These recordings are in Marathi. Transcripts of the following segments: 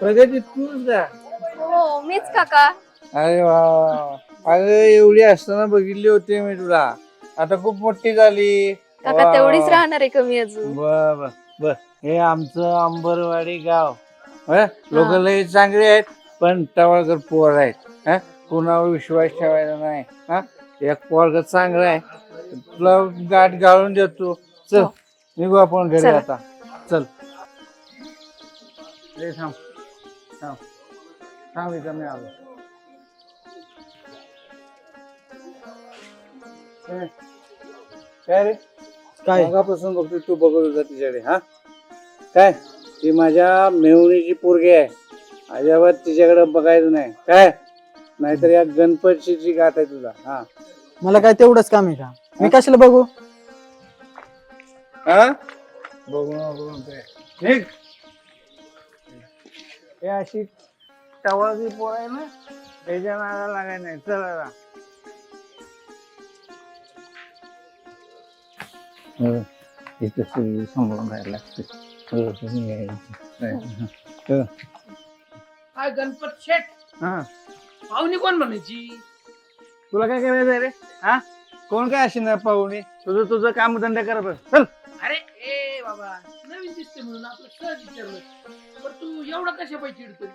हा. प्रगती तूच का हो मीच काका अरे वा. अरे एवढी असताना बघितली होती मी तुला आता खूप मोठी झाली काका वा, तेवढीच. राहणार आहे कमी अजून बर बर बर हे आमचं अंबरवाडी गाव लोक लय चांगले आहेत पण टवाळकर पोर आहेत हं? कुणावर विश्वास ठेवायचा नाही हा एक पोरग चांगला आहे तुला गाठ घालून देतो चल हो. निघू आपण घरी चला. आता चल थांब थांब थांब इथं मी आलो काय रे? काय? मगापासून बघतो तू बघत होता तिच्याकडे हा? काय? ती माझ्या मेहुणीची पोरगी आहे. अजिबात तिच्याकडे बघायचं नाही. काय? नाहीतर या गणपतीची गाठ आहे तुला हा. मला काय तेवढंच काम आहे का? मी कशाला बघू? हा? बघू नको म्हणतोय. हे अशी टवाळी पोर आहे ना त्याच्या नाला लागाय नाही. चला आता. हो, इथं सगळी सांभाळून राहायला लागते. हो, तुम्ही यायचं. हो. काय गणपत शेठ. हा. पाहुणी कोण म्हणायची? तुला काय करायचं रे? हा? कोण काय अशी ना पाहुणे? तुझं तुझं काम धंदा कर बस. चल. अरे ए बाबा नवीन दिसते म्हणून आपलं सहज विचारलं. एवढा कशा पाहिजे चिडतोय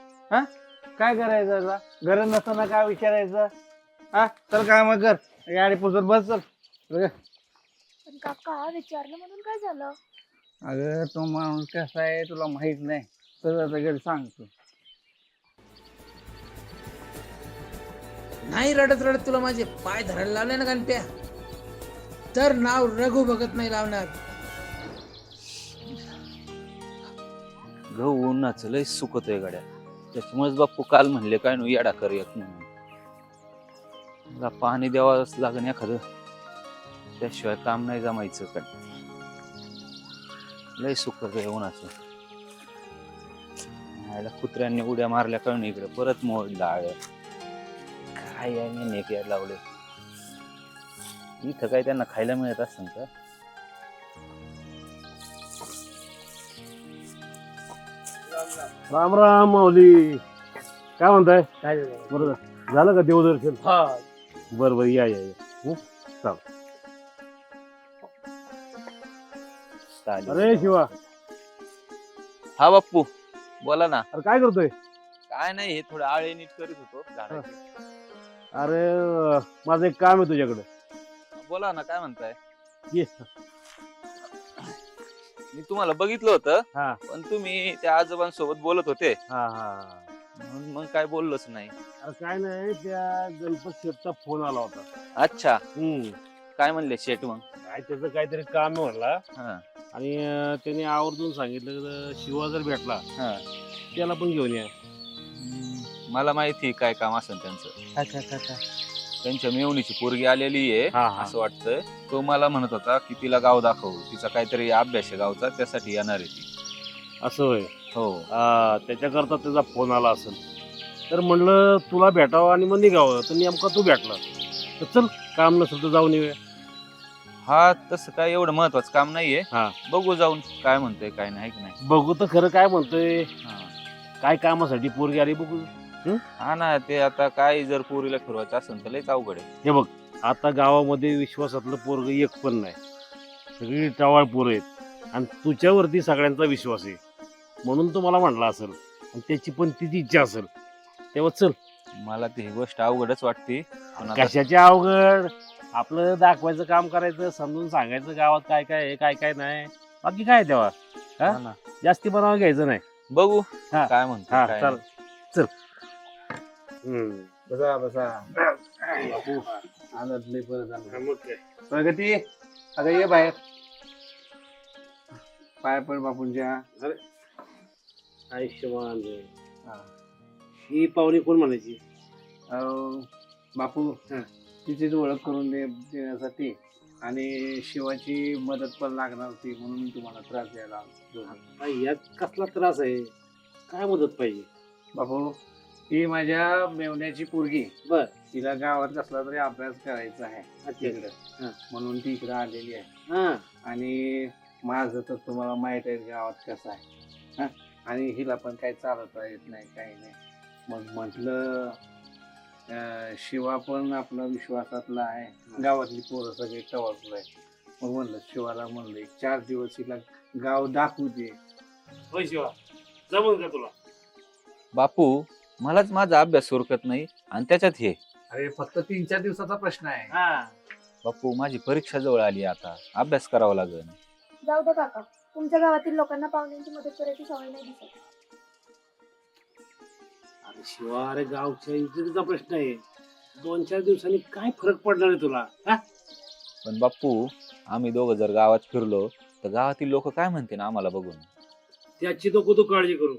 काय करायचं आता? गरज नसताना काय विचारायचं? हा? चल काय मग कर. गाडी पुसत बस चल. बघ. पण काका विचारलं म्हणून काय झालं? अगं तो माणूस कसा आहे तुला माहीत नाही. तर आता घरी सांगतो. नाही रडत रडत तुला माझे पाय धरायला लावले ना गणप्या? तर नाव रघु बघत नाही लावणार. गहू उन्हाचं लय सुकतोय गाड्या. त्याच्यामुळेच बाप्पू काल म्हणले काय नो येडा कर एक म्हणून. मला पाणी द्यावाच लागण एखादं. त्याशिवाय काम नाही जमायचं काय लय सुकत आहे उन्हाचं यायला कुत्र्यांनी उड्या मारल्या कळून इकडे? परत मोडला आळ काय याने नेक यायला लावले? इथं काय त्यांना खायला मिळत असेल का? राम राम माऊली. काय म्हणताय? काय बरं झालं का देवदर्शन? हा. बरं बरं या या या? चालेल. अरे शिवा. हा बाप्पू. बोला ना. अरे काय करतोय? काय नाही हे थोडं आळे नीट करीत होतो झाडाची. अरे माझं एक काम आहे तुझ्याकडे. बोला ना काय म्हणताय? ये. मी तुम्हाला बघितलं होतं हा. पण तुम्ही त्या आजोबांसोबत बोलत होते. हा हा. म्हणून मग काय बोललोच नाही. अरे काय नाही त्या गणपत शेठचा फोन आला होता. अच्छा. हम्म. काय म्हणले शेट मग? काय त्याचं काहीतरी काम आहे म्हणला. हा. आणि अं, त्याने आवर्जून सांगितलं की शिवा जर भेटला हा. त्याला पण घेऊन या. हम्म, मला माहिती आहे काय काम असेल त्यांचं. अच्छा अच्छा अच्छा त्यांच्या मेवणीची पोरगी आलेली आहे हा असं वाटतंय. तो मला म्हणत होता की तिला गाव दाखवू तिचा काहीतरी अभ्यास आहे गावचा त्यासाठी येणार आहे ती. असं होय? हो. त्याच्याकरता त्याचा फोन आला असेल. तर म्हणलं तुला भेटावं आणि मग निघावं तर नेमका तू भेटला. तर चल काम नसेल तर जाऊन येऊया. हा तसं काय एवढं महत्वाचं काम नाहीये. हा. बघू जाऊन काय म्हणतोय काय नाही की नाही. बघू तर खरं काय म्हणतोय. हा. काय कामासाठी पोरगी आली बघू. हा? ना ते आता काय जर पोरीला फिरवायचं असेल तर लयच अवघड आहे. हे बघ आता गावामध्ये विश्वासातलं पोरग एक पण नाही. सगळी टवाळ पोरं आहेत. आणि तुझ्यावरती सगळ्यांचा विश्वास आहे. म्हणून तो मला म्हणला असेल आणि त्याची पण तिची इच्छा असेल. तेव्हा चल. मला ती ही गोष्ट अवघडच वाटते. पण आता- कशाचे अवघड? आपलं दाखवायचं काम करायचं समजून सांगायचं गावात काय काय आहे काय काय नाही. बाकी काय तेव्हा? हा? हा? ना. जास्ती बनावं घ्यायचं नाही. बघू हा. काय म्हणतो हा काय चल. नाही. चल. बसा बसा. बरं झालं. मग काय. प्रगती अगं ये बाहेर. पाय पड बापूंच्या. आयुष्यमान हा. ही पाहुणी कोण म्हणायची? अहो, बापू तिचीच ओळख करून दे देण्यासाठी. आणि शिवाची मदत पण लागणार होती म्हणून मी तुम्हाला त्रास द्यायला आलो. यात कसला त्रास आहे? काय मदत पाहिजे? बापू ही माझ्या मेवण्याची पोरगी. बर. तिला गावात कसला तरी अभ्यास करायचा आहे अच्छा. तिकडं. हा. म्हणून ती इकडं आलेली आहे. हा. आणि माझं तर तुम्हाला माहीत आहे गावात कसं आहे. हा? आणि हिला पण काही चालवता येत नाही काही नाही. मग म्हटलं अं, शिवा पण आपला विश्वासातला आहे. गावातली पोरं सगळे टवासला आहे. मग म्हणलं शिवाला म्हणलं एक चार दिवस हिला गाव दाखवू दे. होय शिवा. जमल का तुला? बापू मलाच माझा अभ्यास सुरकत नाही आणि त्याच्यात हे. अरे फक्त तीन चार दिवसाचा प्रश्न आहे. हा. बापू माझी परीक्षा जवळ आली आता. अभ्यास करावा लागेल. जाऊ दे काका. तुमच्या गावातील लोकांना पाहुण्यांची मदत करायची सवय नाही दिसत. अरे शिवा अरे गावच्या इज्जतीचा प्रश्न आहे. दोन चार दिवसांनी काय फरक पडणार आहे तुला? हा? पण बापू आम्ही दोघं जर गावात फिरलो तर गावातील लोक काय म्हणते ना आम्हाला बघून? त्याची नको तू काळजी करू.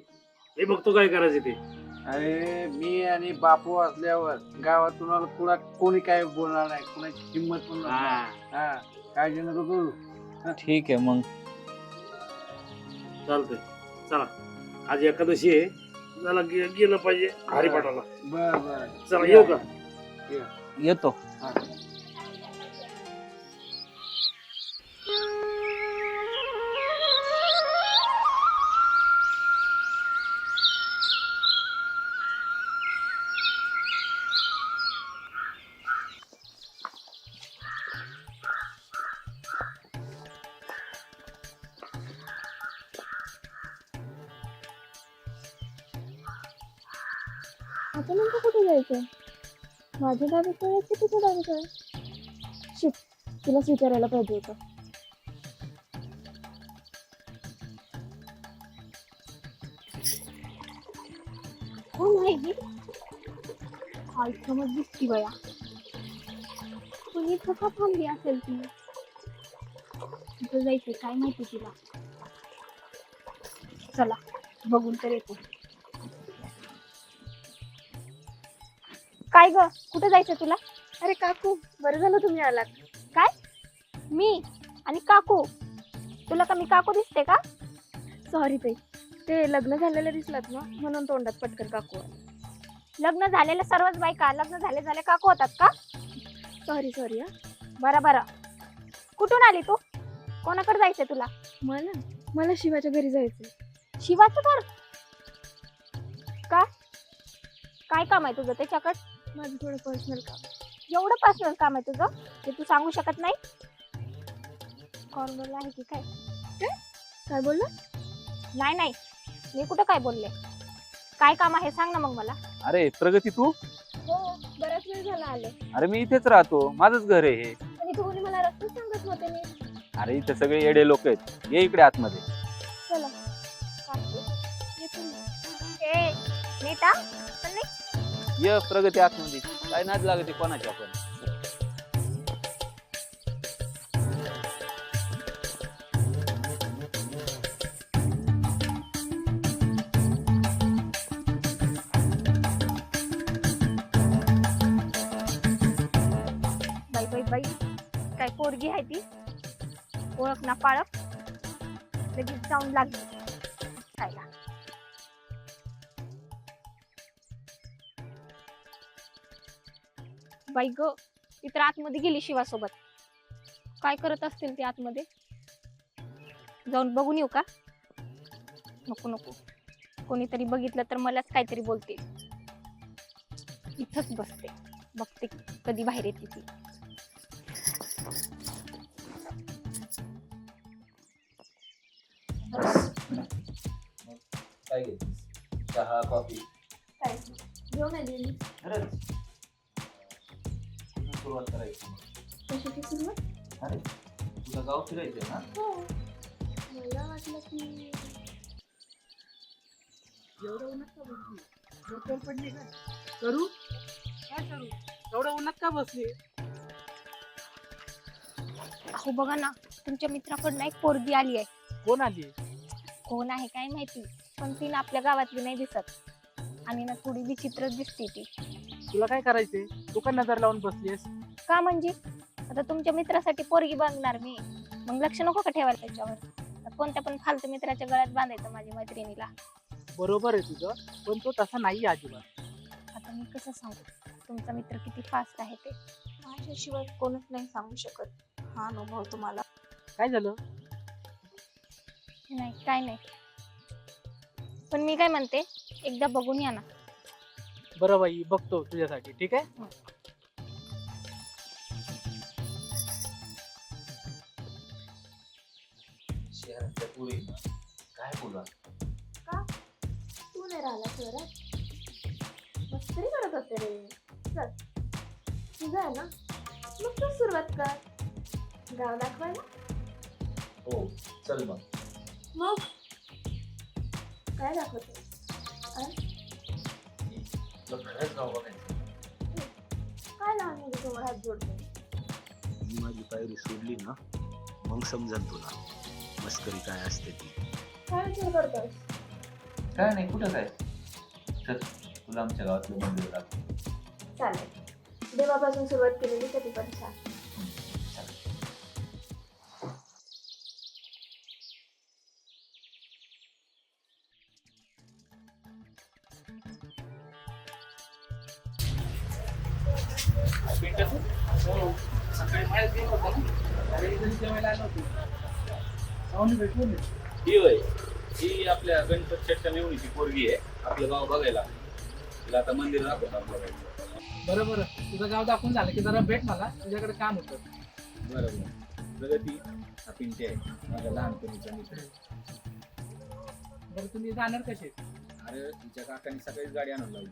हे बघतो काय करायचं ते. अरे मी आणि बापू असल्यावर गावातून कुणा कोणी काय बोलणार नाही कुणाची किंमत पण नसणार. हा. हा काळजी नको करू. ठीक आहे मग. चालतंय. चला. आज एकादशी आहे. चला गे- गेलं पाहिजे. हरिपाठाला बर. बर चला येऊ का? येतो. हा. आता नेमकं कुठे जायचं माझ्या गावी कळत की तुझ्या गावी कळत शिक तुला विचारायला पाहिजे होतं. हो नाही काय समज दिसती बया. कुणी कसा थांबली असेल ती? कुठं जायचं काय माहिती तिला? चला बघून तर येतो. काय ग? कुठे जायचं तुला? अरे काकू बरं झालं तुम्ही आलात. काय? मी आणि काकू. तुला का मी काकू दिसते का? सॉरी ताई ते लग्न झालेलं दिसलात ना म्हणून तोंडात पटकन काकू लग्न झालेलं सर्वच बायका लग्न झाले झाले काकू होतात का? सॉरी सॉरी हा. बरं बरं. कुठून आली तू? कोणाकडे जायचंय तुला? मला? मला शिवाच्या घरी जायचंय. शिवाचं घर? का? काय काम आहे तुझं त्याच्याकडे? माझं थोडं पर्सनल काम एवढं पर्सनल काम आहे तुझं? ते तू सांगू शकत नाही? कॉर्नर आहे की काय? काय बोललं? नाही नाही. मी कुठं काय बोलले? काय काम आहे? सांग ना मग मला. अरे प्रगती तू? हो बराच वेळ झाला आले. अरे मी इथेच राहतो. माझंच घर आहे हे. आणि तू कोणी मला रस्ते सांगत होते मी अरे इथे सगळे येडे लोक आहेत. ये इकडे आतमध्ये. चला. ए नीता? ये प्रगती आतमध्ये. काय नाच लागते कोणाची आपण बाई बाई बाई. काय पोरगी आहे ती? ओळख ना पाळख? लगेच जाऊन लागली. बाई ग ती तर आतमध्ये गेली शिवासोबत. काय करत असतील ती आतमध्ये? जाऊन बघून येऊ का? नको नको. कोणीतरी बघितलं तर मलाच काहीतरी बोलते इथंच बसते. बघते कधी बाहेर येते ती. काय चहा कॉफी? काय? घेऊन आली. मी खरंच? सुरुवात करायची. कशाची सुरुवात? अरे तुला गाव फिरायचंय ना? हो. मला वाटलं की एवढं उन्हात का बसली? डोक्यावर पडली का? करू? काय करू? एवढं उन्हात का बसली? अहो बघा ना तुमच्या मित्राकडनं एक पोरगी आली आहे. कोण आली कोण आहे काय माहिती पण ती ना आपल्या गावातली नाही दिसत. आणि ना थोडी विचित्रच दिसते ती. तुला काय करायचंय? तू का नजर लावून बसलीस का म्हणजे? आता तुमच्या मित्रासाठी पोरगी बघणार मी. मग लक्ष नको का ठेवायला त्याच्यावर? कोणत्या पण फालतू मित्राच्या गळ्यात बांधायचं माझ्या मैत्रिणीला. बरोबर आहे तुझं पण तो तसा नाही अजिबात. आता मी कसं सांगू? तुमचा मित्र किती फास्ट आहे ते. माझ्याशिवाय कोणच नाही सांगू शकत हा अनुभव तुम्हाला. काय झालं? नाही काय नाही. पण मी काय म्हणते? एकदा बघून या ना. बरं बाई बघतो तुझ्यासाठी ठीक आहे? शहरातल्या पोरी काय बोला तू नाही राहिला शहरात? मस्करी करत होते रे. चल तुझं आहे ना. मग तू सुरुवात कर. गाव दाखवायला हो चल मग. मग? काय दाखवते काय लहान मुली समोर हात जोडते मी माझी पायरी सोडली ना मग समजेल तुला मस्करी काय असते ती. काय विचार करतोस काय नाही कुठं काय? चल तुला आमच्या गावातलं मंदिर दाखव. चालेल. देवापासून सुरुवात केलेली कधी पण छान. ही होय. ही आपल्या गणपत शेटच्या मेवणीची पोरगी आहे. आपलं गाव बघायला. तिला आता मंदिर दाखवणार बघायचं बरं बरं तुझं गाव दाखवून झालं की जरा भेट मला. तुझ्याकडे काम होतं. बरं बरं प्रगती हा पिंटे आहे. माझ्या लहानपणीचा मित्र बरं तुम्ही जाणार कसे? अरे तिच्या काकांनी सकाळीच गाडी आणून लावली.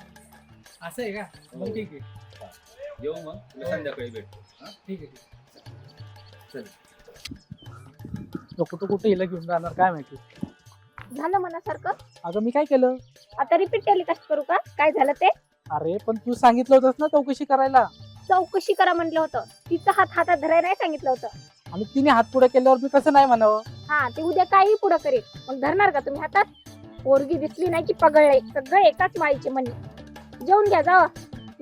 असं आहे का? मग ठीक आहे. येऊ मग. तुला संध्याकाळी भेटतो हा? ठीक आहे तो कुठं कुठे हिला घेऊन जाणार काय माहिती? झालं मनासारखं? अगं मी काय केलं? आता रिपीट टेलिकास्ट करू का? काय झालं ते? अरे पण तू सांगितलं होतंस ना चौकशी करायला. चौकशी करा म्हटलं होतं. तिचं हात हातात धरायला नाही सांगितलं होतं. आणि तिने हात पुढे केल्यावर मी कसं नाही म्हणावं? हा ते उद्या काही पुढं करेल. मग धरणार का तुम्ही हातात? पोरगी दिसली नाही की पगळले. सगळे एकाच माळीचे म्हणे जेवून घ्या जावा.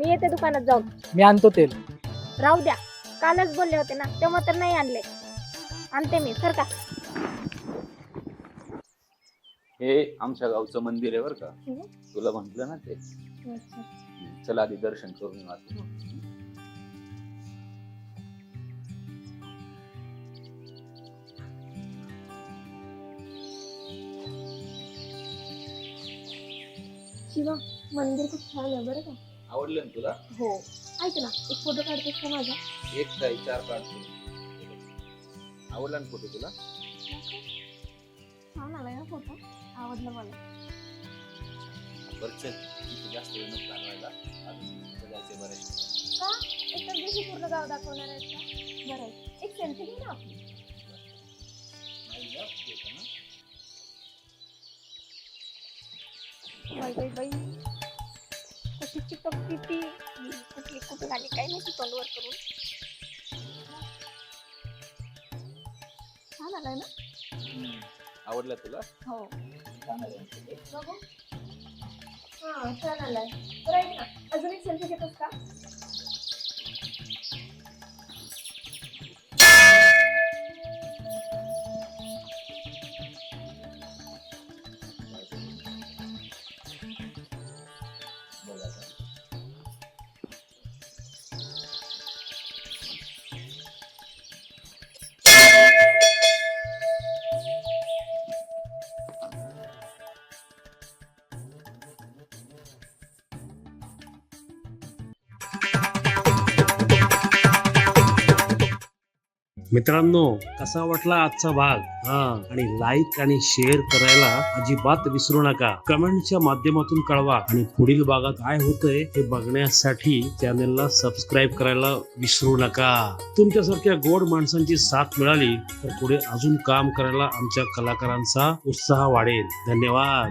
मी येते दुकानात जाऊन. मी आणतो तेल. राहू द्या. कालच बोलले होते ना तेव्हा तर नाही आणले. आणते मी सर का? हे आमच्या गावचं मंदिर आहे बरं का. हम्म. तुला म्हंटल ना ते. चला आधी दर्शन करून येऊ. शिवा मंदिर खूप छान आहे बरं का. आवडलं ना तुला? हो. ऐक ना एक फोटो काढतेस का माझा? एक काय चार काढतो. आवडला ना फोटो तुला? छान आलाय ना फोटो. आवडला मला. बरं चल. इथे जास्त वेळ नको घालवायला. अजून इथं जायचंय बऱ्याच का? एकच दिवशी पूर्ण गाव दाखवणार आहेत का? बरं आहे. एक सेल्फी घे ना आपली बाई बाई बाई. कशी चिकटती ती? कुठली कुठून आली काय नाही तोंडवर करून. छान आलाय ना? आवडला तुला? हो. बघू. हा छान आलाय. बरं ऐक ना. अजून एक सेल्फी घेतोस का? मित्रांनो कसा वाटला आजचा भाग? हा आणि लाईक आणि शेअर करायला अजिबात विसरू नका. कमेंटच्या माध्यमातून कळवा. आणि पुढील भागात काय होतंय हे बघण्यासाठी चॅनेलला सबस्क्राईब करायला विसरू नका. तुमच्यासारख्या गोड माणसांची साथ मिळाली तर पुढे अजून काम करायला आमच्या कलाकारांचा उत्साह वाढेल. धन्यवाद.